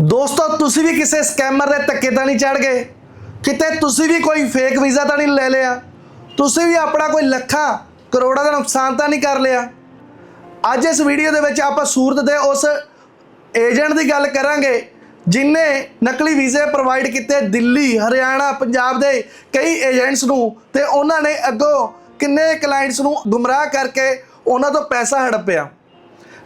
ਦੋਸਤੋ, ਤੁਸੀਂ ਵੀ ਕਿਸੇ ਸਕੈਮਰ ਦੇ ਧੱਕੇ ਤਾਂ ਨਹੀਂ ਚੜ ਗਏ? ਕਿਤੇ ਤੁਸੀਂ ਵੀ ਕੋਈ ਫੇਕ ਵੀਜ਼ਾ ਤਾਂ ਨਹੀਂ ਲੈ ਲਿਆ? ਤੁਸੀਂ ਵੀ ਆਪਣਾ ਕੋਈ ਲੱਖਾਂ, ਕਰੋੜਾਂ ਦਾ ਨੁਕਸਾਨ ਤਾਂ ਨਹੀਂ ਕਰ ਲਿਆ? ਅੱਜ ਇਸ ਵੀਡੀਓ ਦੇ ਵਿੱਚ ਆਪਾਂ ਸੂਰਤ ਦੇ ਉਸ ਏਜੰਟ ਦੀ ਗੱਲ ਕਰਾਂਗੇ, ਜਿਨੇ ਨਕਲੀ ਵੀਜ਼ੇ ਪ੍ਰੋਵਾਈਡ ਕੀਤੇ ਦਿੱਲੀ, ਹਰਿਆਣਾ, ਪੰਜਾਬ ਦੇ ਕਈ ਏਜੰਟਸ ਨੂੰ ਤੇ ਉਹਨਾਂ ਨੇ ਅੱਗੋਂ ਕਿੰਨੇ ਕਲਾਇੰਟਸ ਨੂੰ ਗੁੰਮਰਾਹ ਕਰਕੇ ਉਹਨਾਂ ਤੋਂ ਪੈਸਾ ਹੜੱਪਿਆ।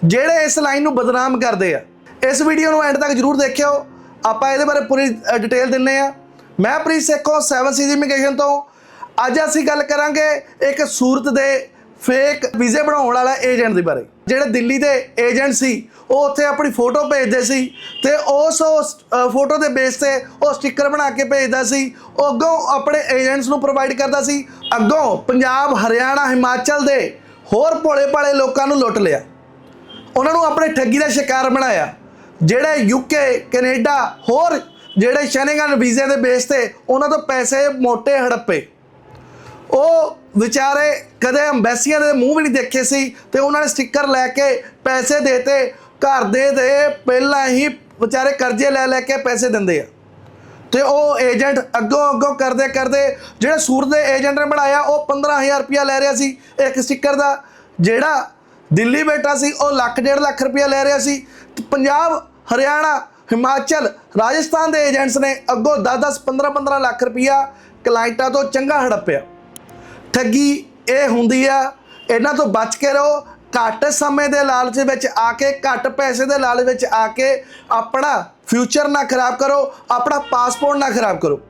ਜਿਹੜੇ ਇਸ ਲਾਈਨ ਨੂੰ ਬਦਨਾਮ ਕਰਦੇ ਆ ਇਸ ਵੀਡੀਓ ਨੂੰ ਐਂਡ ਤੱਕ ਜਰੂਰ ਦੇਖਿਓ। ਆਪਾਂ ਇਹਦੇ ਬਾਰੇ ਪੂਰੀ ਡਿਟੇਲ ਦਿੰਨੇ ਆ। ਮੈਂ ਪ੍ਰੀਤ ਸੇਖੋ 7 ਸੀ ਇਮੀਗ੍ਰੇਸ਼ਨ ਤੋਂ। ਅੱਜ ਅਸੀਂ ਗੱਲ ਕਰਾਂਗੇ ਇੱਕ ਸੂਰਤ ਦੇ ਫੇਕ ਵੀਜ਼ੇ ਬਣਾਉਣ ਵਾਲਾ ਏਜੰਟ ਦੇ ਬਾਰੇ। ਜਿਹੜੇ ਦਿੱਲੀ ਦੇ ਏਜੰਟ ਸੀ, ਉਹ ਉੱਥੇ ਆਪਣੀ ਫੋਟੋ ਭੇਜਦੇ ਸੀ ਤੇ ਉਸ ਫੋਟੋ ਦੇ ਬੇਸ ਤੇ ਉਹ ਸਟicker ਬਣਾ ਕੇ ਭੇਜਦਾ ਸੀ। ਉਹ ਅੱਗੋਂ ਆਪਣੇ ਏਜੰਟਸ ਨੂੰ ਪ੍ਰੋਵਾਈਡ ਕਰਦਾ ਸੀ। ਅੱਗੋਂ ਪੰਜਾਬ, ਹਰਿਆਣਾ, ਹਿਮਾਚਲ ਦੇ ਹੋਰ ਭੋਲੇ ਭਾਲੇ ਲੋਕਾਂ ਨੂੰ ਲੁੱਟ ਲਿਆ। ਉਹਨਾਂ ਨੂੰ ਆਪਣੇ ਠੱਗੀ ਦਾ ਸ਼ਿਕਾਰ ਬਣਾਇਆ। ਜਿਹੜੇ ਯੂਕੇ ਕੈਨੇਡਾ ਹੋਰ ਜਿਹੜੇ ਸ਼ੈਨਗਨ ਵੀਜ਼ੇ ਦੇ ਬੇਸ ਤੇ, ਉਹਨਾਂ ਤੋਂ ਪੈਸੇ ਮੋਟੇ ਹੜੱਪੇ। ਉਹ ਵਿਚਾਰੇ ਕਦੇ ਐਮਬੈਸੀਆਂ ਦੇ ਮੂੰਹ ਵੀ ਨਹੀਂ ਦੇਖੇ ਸੀ ਤੇ ਉਹਨਾਂ ਨੇ ਸਟicker ਲੈ ਕੇ ਪੈਸੇ ਦੇਤੇ, ਘਰ ਦੇ ਦੇ ਪਹਿਲਾਂ ਹੀ ਵਿਚਾਰੇ ਕਰਜ਼ੇ ਲੈ ਲੈ ਕੇ ਪੈਸੇ ਦਿੰਦੇ ਆ। ਤੇ ਉਹ ਏਜੰਟ ਅੱਗੋਂ ਅੱਗੋਂ ਕਰਦੇ ਕਰਦੇ, ਜਿਹੜੇ ਸੂਰਤ ਦੇ ਏਜੰਟ ਨੇ ਬਣਾਇਆ, ਉਹ 15000 ਰੁਪਇਆ ਲੈ ਰਿਹਾ ਸੀ ਇੱਕ ਸਟicker ਦਾ। ਜਿਹੜਾ ਦਿੱਲੀ ਬੈਠਾ ਸੀ, ਉਹ ਲੱਖ ਡੇਢ ਲੱਖ ਰੁਪਇਆ ਲੈ ਰਿਹਾ ਸੀ। ਪੰਜਾਬ ਹਰਿਆਣਾ, ਹਿਮਾਚਲ, ਰਾਜਸਥਾਨ ਦੇ ਏਜੰਟਸ ਨੇ ਅੱਗੋਂ 10-10 15-15 ਲੱਖ ਰੁਪਇਆ ਕਲਾਇੰਟਾਂ ਤੋਂ ਚੰਗਾ ਹੜੱਪਿਆ। ਠੱਗੀ ਇਹ ਹੁੰਦੀ ਆ, ਇਹਨਾਂ ਤੋਂ ਬਚ ਕੇ ਰਹੋ, ਘੱਟ ਸਮੇਂ ਦੇ ਲਾਲਚ ਵਿੱਚ ਆ ਕੇ, ਘੱਟ ਪੈਸੇ ਦੇ ਲਾਲਚ ਵਿੱਚ ਆ ਕੇ ਆਪਣਾ ਫਿਊਚਰ ਨਾ ਖਰਾਬ ਕਰੋ, ਆਪਣਾ ਪਾਸਪੋਰਟ ਨਾ ਖਰਾਬ ਕਰੋ।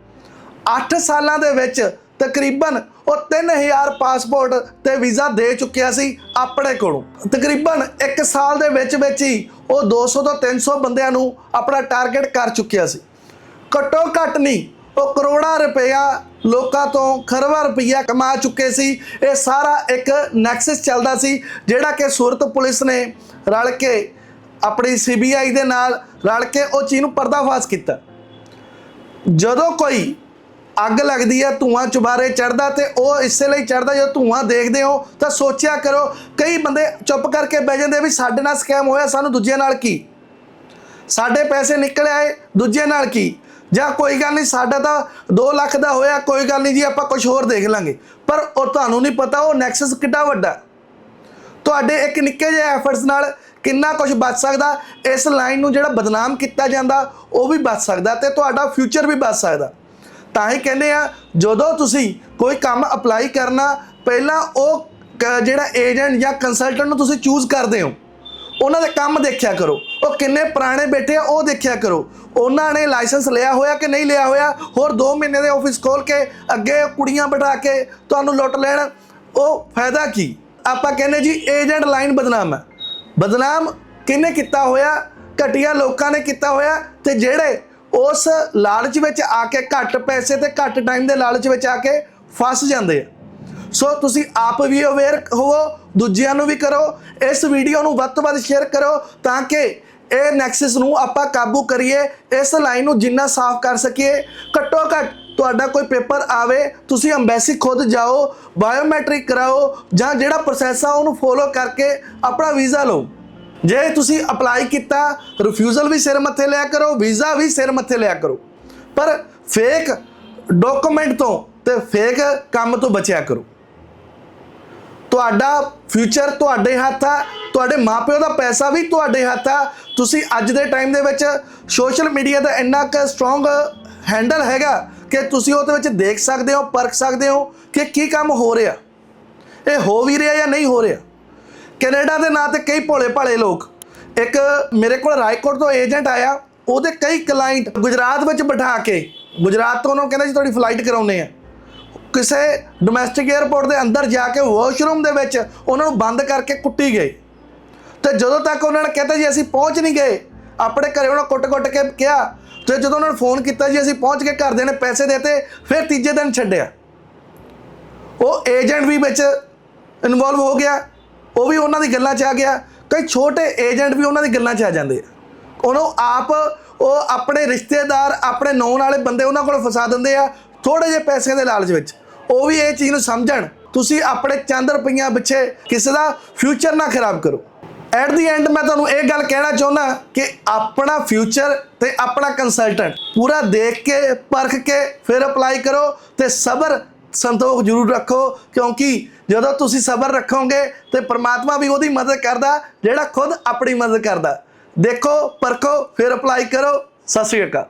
8 ਸਾਲਾਂ ਦੇ ਵਿੱਚ ਤਕਰੀਬਨ ਉਹ 3000 ਪਾਸਪੋਰਟ ਤੇ ਵੀਜ਼ਾ ਦੇ ਚੁੱਕਿਆ ਸੀ ਆਪਣੇ ਕੋਲੋਂ। ਤਕਰੀਬਨ 1 ਸਾਲ ਦੇ ਵਿੱਚ ਵਿੱਚ ਹੀ ਉਹ 200 ਤੋਂ 300 ਬੰਦਿਆਂ ਨੂੰ ਆਪਣਾ ਟਾਰਗੇਟ ਕਰ ਚੁੱਕਿਆ ਸੀ। ਘੱਟੋ ਘੱਟ ਨਹੀਂ, ਉਹ ਕਰੋੜਾਂ ਰੁਪਇਆ ਲੋਕਾਂ ਤੋਂ ਖਰਵਾ ਰੁਪਇਆ ਕਮਾ ਚੁੱਕੇ ਸੀ। ਇਹ ਸਾਰਾ ਇੱਕ ਨੈਕਸਸ ਚੱਲਦਾ ਸੀ, ਜਿਹੜਾ ਕਿ ਸੂਰਤ ਪੁਲਿਸ ਨੇ ਰਲ ਕੇ ਆਪਣੀ ਸੀਬੀਆਈ ਦੇ ਨਾਲ ਰਲ ਕੇ ਉਹ ਚੀਜ਼ ਨੂੰ ਪਰਦਾਫਾਸ਼ ਕੀਤਾ। ਜਦੋਂ ਕੋਈ ਅੱਗ ਲੱਗਦੀ ਹੈ, ਧੂਆਂ ਚੁਬਾਰੇ ਚੜਦਾ ਤੇ ਉਹ ਇਸੇ ਲਈ ਚੜਦਾ ਜਦੋਂ ਧੂਆਂ ਦੇਖਦੇ ਹੋ ਤਾਂ ਸੋਚਿਆ ਕਰੋ, ਕਈ ਬੰਦੇ ਚੁੱਪ ਕਰਕੇ ਬਹਿ ਜਾਂਦੇ ਵੀ ਸਾਡੇ ਨਾਲ ਸਕੈਮ ਹੋਇਆ, ਸਾਨੂੰ ਦੂਜਿਆਂ ਨਾਲ ਕੀ? ਸਾਡੇ ਪੈਸੇ ਨਿਕਲ ਆਏ ਦੂਜੇ ਨਾਲ ਕੀ? ਜਾਂ ਕੋਈ ਗੱਲ ਨਹੀਂ, ਸਾਡਾ ਤਾਂ 2 ਲੱਖ ਦਾ ਹੋਇਆ, ਕੋਈ ਗੱਲ ਨਹੀਂ ਜੀ, ਆਪਾਂ ਕੁਝ ਹੋਰ ਦੇਖ ਲਾਂਗੇ। ਪਰ ਉਹ ਤੁਹਾਨੂੰ ਨਹੀਂ ਪਤਾ, ਉਹ ਨੈਕਸਸ ਕਿੱਡਾ ਵੱਡਾ ਤੁਹਾਡੇ ਇੱਕ ਨਿੱਕੇ ਜਿਹੇ ਐਫਰਟਸ ਨਾਲ ਕਿੰਨਾ ਕੁਝ ਬਚ ਸਕਦਾ, ਇਸ ਲਾਈਨ ਨੂੰ ਜਿਹੜਾ ਬਦਨਾਮ ਕੀਤਾ ਜਾਂਦਾ, ਉਹ ਵੀ ਬਚ ਸਕਦਾ ਤੇ ਤੁਹਾਡਾ ਫਿਊਚਰ ਵੀ ਬਚ ਸਕਦਾ। ਤਾਂ ਹੀ ਕਹਿੰਦੇ ਆ, ਜਦੋਂ ਤੁਸੀਂ ਕੋਈ ਕੰਮ ਅਪਲਾਈ ਕਰਨਾ, ਪਹਿਲਾਂ ਉਹ ਕ- ਜਿਹੜਾ ਏਜੰਟ ਜਾਂ ਕੰਸਲਟੈਂਟ ਨੂੰ ਤੁਸੀਂ ਚੂਜ਼ ਕਰਦੇ ਹੋ, ਉਹਨਾਂ ਦੇ ਕੰਮ ਦੇਖਿਆ ਕਰੋ। ਉਹ ਕਿੰਨੇ ਪੁਰਾਣੇ ਬੈਠੇ ਆ, ਉਹ ਦੇਖਿਆ ਕਰੋ। ਉਹਨਾਂ ਨੇ ਲਾਇਸੈਂਸ ਲਿਆ ਹੋਇਆ ਕਿ ਨਹੀਂ ਲਿਆ ਹੋਇਆ? ਹੋਰ 2 ਮਹੀਨੇ ਦੇ ਆਫਿਸ ਖੋਲ ਕੇ, ਅੱਗੇ ਕੁੜੀਆਂ ਬਿਠਾ ਕੇ ਤੁਹਾਨੂੰ ਲੁੱਟ ਲੈਣ। ਉਹ ਫਾਇਦਾ ਕੀ? ਆਪਾਂ ਕਹਿੰਦੇ ਜੀ ਏਜੰਟ ਲਾਈਨ ਬਦਨਾਮ ਹੈ ਬਦਨਾਮ ਕਿਹਨੇ ਕੀਤਾ ਹੋਇਆ? ਘਟੀਆ ਲੋਕਾਂ ਨੇ ਕੀਤਾ ਹੋਇਆ ਤੇ ਜਿਹੜੇ ਉਸ ਲਾਲਚ ਵਿੱਚ ਆ ਕੇ ਘੱਟ ਪੈਸੇ ਤੇ ਘੱਟ ਟਾਈਮ ਦੇ ਲਾਲਚ ਵਿੱਚ ਆ ਕੇ ਫਸ ਜਾਂਦੇ ਆ। ਸੋ ਤੁਸੀਂ ਆਪ ਵੀ ਅਵੇਅਰ ਹੋਵੋ, ਦੂਜਿਆਂ ਨੂੰ ਵੀ ਕਰੋ, ਇਸ ਵੀਡੀਓ ਨੂੰ ਵੱਧ ਤੋਂ ਵੱਧ ਸ਼ੇਅਰ ਕਰੋ ਤਾਂ ਕਿ ਇਹ ਨੈਕਸਸ ਨੂੰ ਆਪਾਂ ਕਾਬੂ ਕਰੀਏ, ਇਸ ਲਾਈਨ ਨੂੰ ਜਿੰਨਾ ਸਾਫ਼ ਕਰ ਸਕੀਏ। ਘੱਟੋ ਘੱਟ ਤੁਹਾਡਾ ਕੋਈ ਪੇਪਰ ਆਵੇ, ਤੁਸੀਂ ਅੰਬੈਸੀ ਖੁਦ ਜਾਓ ਬਾਇਓਮੈਟ੍ਰਿਕ ਕਰਾਓ ਜਾਂ ਜਿਹੜਾ ਪ੍ਰੋਸੈਸ ਆ ਉਹਨੂੰ ਫੋਲੋ ਕਰਕੇ ਆਪਣਾ ਵੀਜ਼ਾ ਲਓ। ਜੇ ਤੁਸੀਂ ਅਪਲਾਈ ਕੀਤਾ ਰਿਫਿਊਜ਼ਲ ਵੀ ਸਿਰ ਮੱਥੇ ਲਿਆ ਕਰੋ ਵੀਜ਼ਾ ਵੀ ਸਿਰ ਮੱਥੇ ਲਿਆ ਕਰੋ। ਪਰ ਫੇਕ ਡਾਕੂਮੈਂਟ ਤੋਂ ਤੇ ਫੇਕ ਕੰਮ ਤੋਂ ਬਚਿਆ ਕਰੋ। ਤੁਹਾਡਾ ਫਿਊਚਰ ਤੁਹਾਡੇ ਹੱਥ ਆ, ਤੁਹਾਡੇ ਮਾਪਿਓ ਦਾ ਪੈਸਾ ਵੀ ਤੁਹਾਡੇ ਹੱਥ ਆ। ਤੁਸੀਂ ਅੱਜ ਦੇ ਟਾਈਮ ਦੇ ਵਿੱਚ ਸੋਸ਼ਲ ਮੀਡੀਆ ਦਾ ਇੰਨਾ ਕੁ ਸਟਰੋਂਗ ਹੈਂਡਲ ਹੈਗਾ ਕਿ ਤੁਸੀਂ ਉਹਦੇ ਵਿੱਚ ਦੇਖ ਸਕਦੇ ਹੋ, ਪਰਖ ਸਕਦੇ ਹੋ ਕਿ ਕੀ ਕੰਮ ਹੋ ਰਿਹਾ। ਇਹ ਹੋ ਵੀ ਰਿਹਾ ਜਾਂ ਨਹੀਂ ਹੋ ਰਿਹਾ? ਕੈਨੇਡਾ ਦੇ ਨਾਂ ਤੇ ਕਈ ਭੋਲੇ ਭਾਲੇ ਲੋਕ। ਇੱਕ ਮੇਰੇ ਕੋਲ ਰਾਏਕੋਟ ਤੋਂ ਏਜੰਟ ਆਇਆ, ਉਹਦੇ ਕਈ ਕਲਾਇੰਟ ਗੁਜਰਾਤ ਵਿੱਚ ਬਿਠਾ ਕੇ, ਗੁਜਰਾਤ ਤੋਂ ਉਹਨੂੰ ਕਹਿੰਦਾ ਜੀ ਤੁਹਾਡੀ ਫਲਾਈਟ ਕਰਾਉਨੇ ਆ। ਕਿਸੇ ਡੋਮੈਸਟਿਕ 에ਅਰਪੋਰਟ ਦੇ ਅੰਦਰ ਜਾ ਕੇ ਵਾਸ਼ਰੂਮ ਦੇ ਵਿੱਚ ਉਹਨਾਂ ਨੂੰ ਬੰਦ ਕਰਕੇ ਕੁੱਟੀ ਗਏ। ਤੇ ਜਦੋਂ ਤੱਕ ਉਹਨਾਂ ਨੇ ਕਹਿੰਦਾ ਜੀ ਅਸੀਂ ਪਹੁੰਚ ਨਹੀਂ ਗਏ, ਆਪਣੇ ਘਰੇ ਉਹਨਾਂ ਕੁੱਟ-ਕੁੱਟ ਕੇ ਕਿਹਾ, ਤੇ ਜਦੋਂ ਉਹਨਾਂ ਨੇ ਫੋਨ ਕੀਤਾ ਜੀ ਅਸੀਂ ਪਹੁੰਚ ਕੇ ਘਰਦਿਆਂ ਨੇ ਪੈਸੇ ਦੇਤੇ ਫਿਰ ਤੀਜੇ ਦਿਨ ਛੱਡਿਆ। ਉਹ ਏਜੰਟ ਵੀ ਵਿੱਚ ਇਨਵੋਲਵ ਹੋ ਗਿਆ। ਉਹ ਵੀ ਉਹਨਾਂ ਦੀ ਗੱਲਾਂ 'ਚ ਆ ਗਿਆ। ਕਈ ਛੋਟੇ ਏਜੰਟ ਵੀ ਉਹਨਾਂ ਦੀ ਗੱਲਾਂ 'ਚ ਆ ਜਾਂਦੇ ਆ। ਉਹਨੂੰ ਆਪ ਉਹ ਆਪਣੇ ਰਿਸ਼ਤੇਦਾਰ, ਆਪਣੇ ਨੌਨ ਵਾਲੇ ਬੰਦੇ ਉਹਨਾਂ ਕੋਲ ਫਸਾ ਦਿੰਦੇ ਆ ਥੋੜੇ ਜਿਹੇ ਪੈਸੇ ਦੇ ਲਾਲਚ ਵਿੱਚ। ਉਹ ਵੀ ਇਹ ਚੀਜ਼ ਨੂੰ ਸਮਝਣ, ਤੁਸੀਂ ਆਪਣੇ ਚੰਦ ਰੁਪਈਆਂ ਪਿੱਛੇ ਕਿਸੇ ਦਾ ਫਿਊਚਰ ਨਾ ਖਰਾਬ ਕਰੋ। ਐਟ ਦੀ ਐਂਡ ਮੈਂ ਤੁਹਾਨੂੰ ਇਹ ਗੱਲ ਕਹਿਣਾ ਚਾਹੁੰਦਾ ਕਿ ਆਪਣਾ ਫਿਊਚਰ ਤੇ ਆਪਣਾ ਕੰਸਲਟੈਂਟ ਪੂਰਾ ਦੇਖ ਕੇ, ਪਰਖ ਕੇ, ਫਿਰ ਅਪਲਾਈ ਕਰੋ ਤੇ ਸਬਰ ਸੰਤੋਖ ਜ਼ਰੂਰ ਰੱਖੋ, ਕਿਉਂਕਿ ਜਦੋਂ ਤੁਸੀਂ ਸਬਰ ਰੱਖੋਗੇ ਤੇ ਪ੍ਰਮਾਤਮਾ ਵੀ ਉਹਦੀ ਮਦਦ ਕਰਦਾ, ਜਿਹੜਾ ਖੁਦ ਆਪਣੀ ਮਦਦ ਕਰਦਾ। ਦੇਖੋ, ਪਰਖੋ, ਫਿਰ ਅਪਲਾਈ ਕਰੋ। ਸਤਿ ਸ਼੍ਰੀ ਅਕਾਲ।